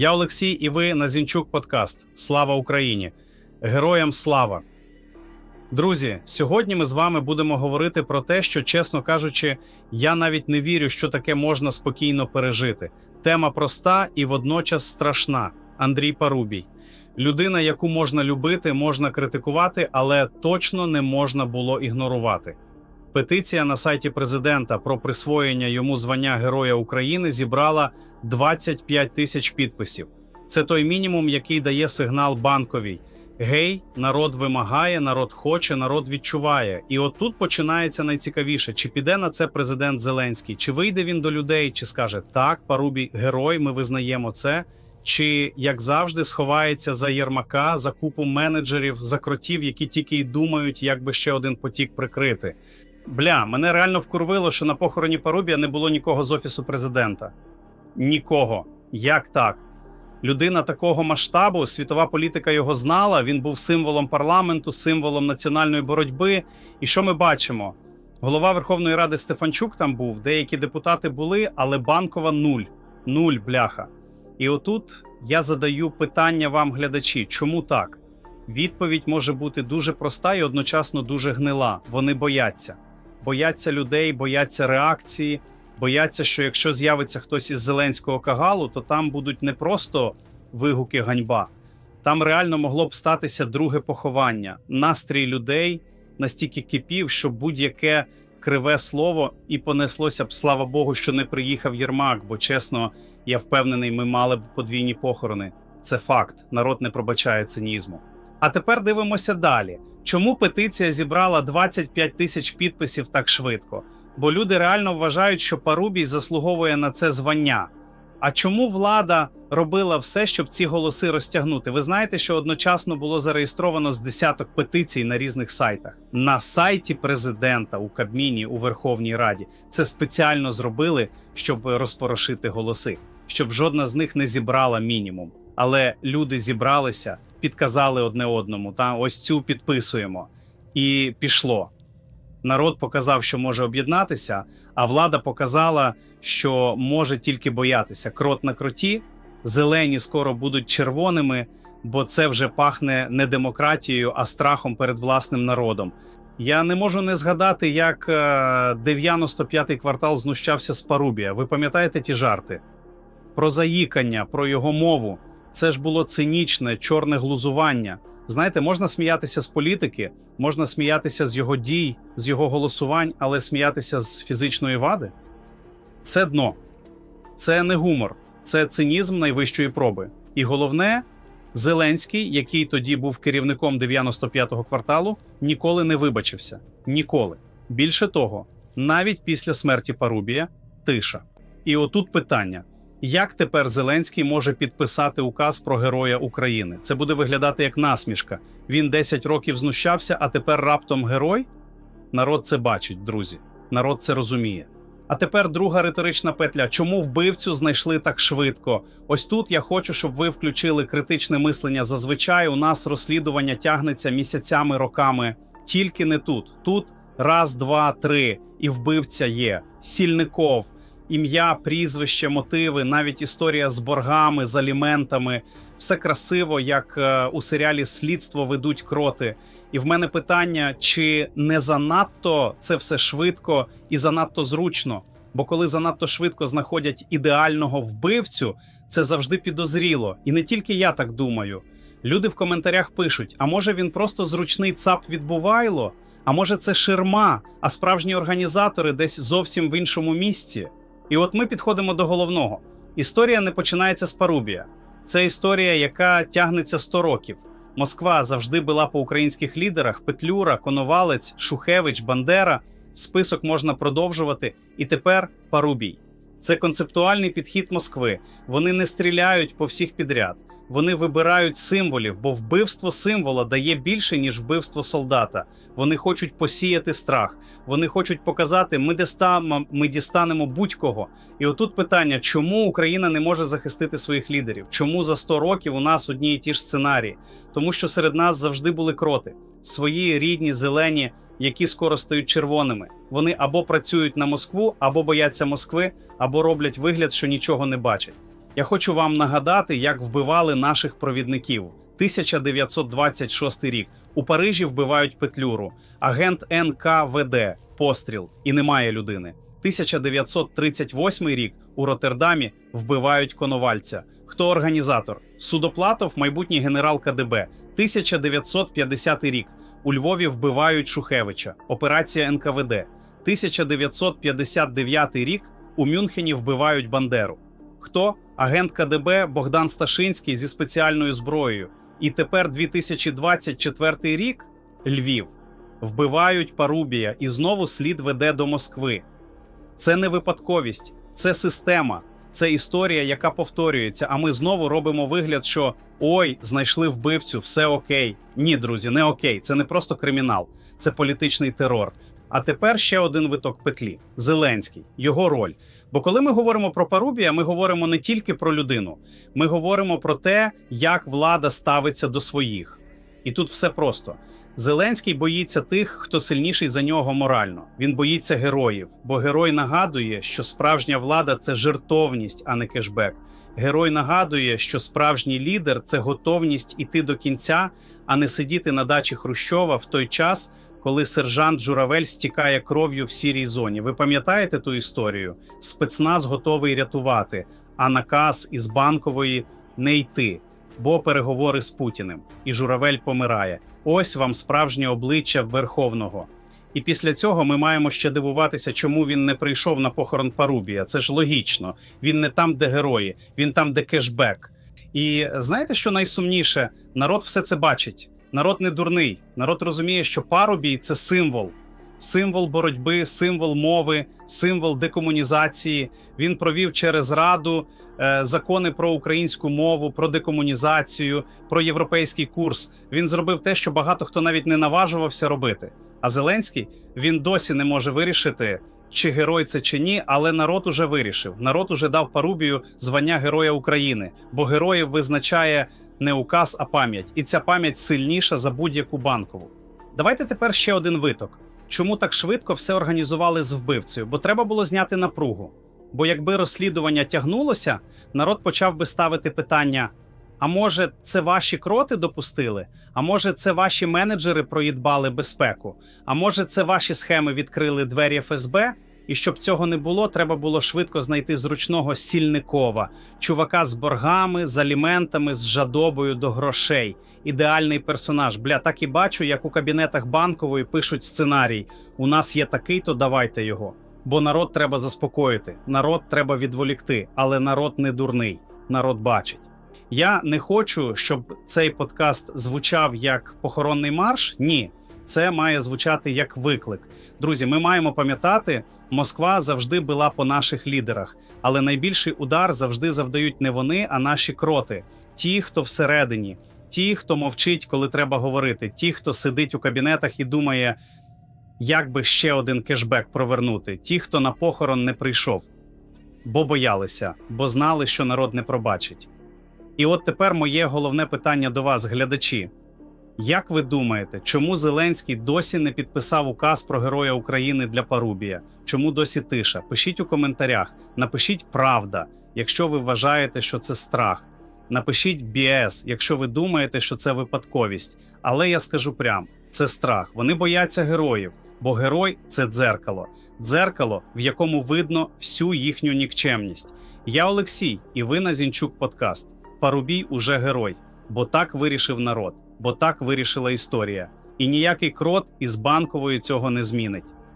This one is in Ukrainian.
Я Олексій, і ви на Зінчук Подкаст. Слава Україні! Героям слава! Друзі, сьогодні ми з вами будемо говорити про те, що, чесно кажучи, я навіть не вірю, що таке можна спокійно пережити. Тема проста і водночас страшна. Андрій Парубій. Людина, яку можна любити, можна критикувати, але точно не можна було ігнорувати. Петиція на сайті президента про присвоєння йому звання Героя України зібрала 25 тисяч підписів. Це той мінімум, який дає сигнал банковій. Гей, народ вимагає, народ хоче, народ відчуває. І от тут починається найцікавіше: чи піде на це президент Зеленський, чи вийде він до людей, чи скаже так, Парубій герой, ми визнаємо це. Чи як завжди сховається за Єрмака, за купу менеджерів, за кротів, які тільки й думають, як би ще один потік прикрити. Бля, мене реально вкурвило, що на похороні Парубія не було нікого з офісу президента. Нікого. Як так? Людина такого масштабу, світова політика його знала. Він був символом парламенту, символом національної боротьби. І що ми бачимо? Голова Верховної Ради Стефанчук там був, деякі депутати були, але банкова нуль. Нуль, бляха. І отут я задаю питання вам, глядачі, чому так? Відповідь може бути дуже проста і одночасно дуже гнила. Вони бояться. Бояться людей, бояться реакції, бояться, що якщо з'явиться хтось із Зеленського кагалу, то там будуть не просто вигуки ганьба, там реально могло б статися друге поховання. Настрій людей настільки кипів, що будь-яке криве слово і понеслося б, слава Богу, що не приїхав Єрмак, бо чесно, я впевнений, ми мали б подвійні похорони. Це факт, народ не пробачає цинізму. А тепер дивимося далі. Чому петиція зібрала 25 тисяч підписів так швидко? Бо люди реально вважають, що Парубій заслуговує на це звання. А чому влада робила все, щоб ці голоси розтягнути? Ви знаєте, що одночасно було зареєстровано з десяток петицій на різних сайтах. На сайті президента у Кабміні у Верховній Раді це спеціально зробили, щоб розпорошити голоси, щоб жодна з них не зібрала мінімум. Але люди зібралися, підказали одне одному. Та ось цю підписуємо, і пішло. Народ показав, що може об'єднатися, а влада показала, що може тільки боятися. Крот на кроті, зелені скоро будуть червоними, бо це вже пахне не демократією, а страхом перед власним народом. Я не можу не згадати, як е, 95-й квартал знущався з Парубія. Ви пам'ятаєте ті жарти? Про заїкання, про його мову. Це ж було цинічне, чорне глузування. Знаєте, можна сміятися з політики, можна сміятися з його дій, з його голосувань, але сміятися з фізичної вади це дно, це не гумор, це цинізм найвищої проби. І головне, Зеленський, який тоді був керівником 95-го кварталу, ніколи не вибачився. Ніколи. Більше того, навіть після смерті Парубія тиша. І отут питання. Як тепер Зеленський може підписати указ про Героя України? Це буде виглядати як насмішка. Він 10 років знущався, а тепер раптом герой? Народ це бачить, друзі. Народ це розуміє. А тепер друга риторична петля. Чому вбивцю знайшли так швидко? Ось тут я хочу, щоб ви включили критичне мислення. Зазвичай у нас розслідування тягнеться місяцями, роками. Тільки не тут. Тут раз, два, три, і вбивця є. Сільников ім'я, прізвище, мотиви, навіть історія з боргами, з аліментами. Все красиво, як е, у серіалі Слідство ведуть кроти. І в мене питання: чи не занадто це все швидко і занадто зручно? Бо коли занадто швидко знаходять ідеального вбивцю, це завжди підозріло. І не тільки я так думаю. Люди в коментарях пишуть: а може він просто зручний цап відбувайло? А може це ширма, а справжні організатори десь зовсім в іншому місці? І от ми підходимо до головного. Історія не починається з Парубія. Це історія, яка тягнеться 100 років. Москва завжди була по українських лідерах: Петлюра, Коновалець, Шухевич, Бандера. Список можна продовжувати. І тепер Парубій. Це концептуальний підхід Москви. Вони не стріляють по всіх підряд. Вони вибирають символів, бо вбивство символа дає більше, ніж вбивство солдата. Вони хочуть посіяти страх. Вони хочуть показати, ми дістанемо, ми дістанемо будь-кого. І отут питання: чому Україна не може захистити своїх лідерів? Чому за 100 років у нас одні і ті ж сценарії? Тому що серед нас завжди були кроти, свої рідні, зелені, які скоро стають червоними. Вони або працюють на Москву, або бояться Москви, або роблять вигляд, що нічого не бачать. Я хочу вам нагадати, як вбивали наших провідників. 1926 рік у Парижі вбивають Петлюру, агент НКВД, постріл і немає людини. 1938 рік у Роттердамі вбивають Коновальця. Хто організатор? Судоплатов, майбутній генерал КДБ. 1950 рік у Львові вбивають Шухевича. Операція НКВД. 1959 рік у Мюнхені вбивають Бандеру. Хто? Агент КДБ Богдан Сташинський зі спеціальною зброєю. І тепер 2024 рік Львів. Вбивають Парубія і знову слід веде до Москви. Це не випадковість, це система, це історія, яка повторюється. А ми знову робимо вигляд, що ой, знайшли вбивцю, все окей. Ні, друзі, не окей. Це не просто кримінал, це політичний терор. А тепер ще один виток петлі: Зеленський, його роль. Бо коли ми говоримо про Парубія, ми говоримо не тільки про людину, ми говоримо про те, як влада ставиться до своїх. І тут все просто. Зеленський боїться тих, хто сильніший за нього морально. Він боїться героїв, бо герой нагадує, що справжня влада це жертовність, а не кешбек. Герой нагадує, що справжній лідер це готовність іти до кінця, а не сидіти на дачі Хрущова в той час, коли сержант Журавель стікає кров'ю в сірій зоні. Ви пам'ятаєте ту історію? Спецназ готовий рятувати, а наказ із банкової не йти, бо переговори з Путіним, і Журавель помирає. Ось вам справжнє обличчя Верховного. І після цього ми маємо ще дивуватися, чому він не прийшов на похорон Парубія. Це ж логічно. Він не там, де герої, він там, де кешбек. І знаєте, що найсумніше? Народ все це бачить. Народ не дурний. Народ розуміє, що Парубій це символ. Символ боротьби, символ мови, символ декомунізації. Він провів через раду е, закони про українську мову, про декомунізацію, про європейський курс. Він зробив те, що багато хто навіть не наважувався робити. А Зеленський він досі не може вирішити, чи герой це чи ні, але народ уже вирішив. Народ уже дав Парубію звання Героя України, бо героїв визначає не указ, а пам'ять. І ця пам'ять сильніша за будь-яку банкову. Давайте тепер ще один виток. Чому так швидко все організували з вбивцею? Бо треба було зняти напругу. Бо якби розслідування тягнулося, народ почав би ставити питання: а може, це ваші кроти допустили? А може, це ваші менеджери проїдбали безпеку? А може, це ваші схеми відкрили двері ФСБ? І щоб цього не було, треба було швидко знайти зручного сільникова, чувака з боргами, з аліментами, з жадобою до грошей. Ідеальний персонаж. Бля, так і бачу, як у кабінетах банкової пишуть сценарій. У нас є такий, то давайте його. Бо народ треба заспокоїти, народ треба відволікти, але народ не дурний, народ бачить. Я не хочу, щоб цей подкаст звучав як похоронний марш. Ні, це має звучати як виклик. Друзі, ми маємо пам'ятати, Москва завжди була по наших лідерах, але найбільший удар завжди завдають не вони, а наші кроти, ті, хто всередині, ті, хто мовчить, коли треба говорити, ті, хто сидить у кабінетах і думає, як би ще один кешбек провернути, ті, хто на похорон не прийшов, бо боялися, бо знали, що народ не пробачить. І от тепер моє головне питання до вас, глядачі. Як ви думаєте, чому Зеленський досі не підписав указ про Героя України для Парубія? Чому досі тиша? Пишіть у коментарях, напишіть правда, якщо ви вважаєте, що це страх. Напишіть BS, якщо ви думаєте, що це випадковість. Але я скажу прям: це страх. Вони бояться героїв, бо герой це дзеркало, дзеркало, в якому видно всю їхню нікчемність. Я Олексій, і ви на Зінчук Подкаст. Парубій уже герой, бо так вирішив народ, бо так вирішила історія. І ніякий крот із банкової цього не змінить.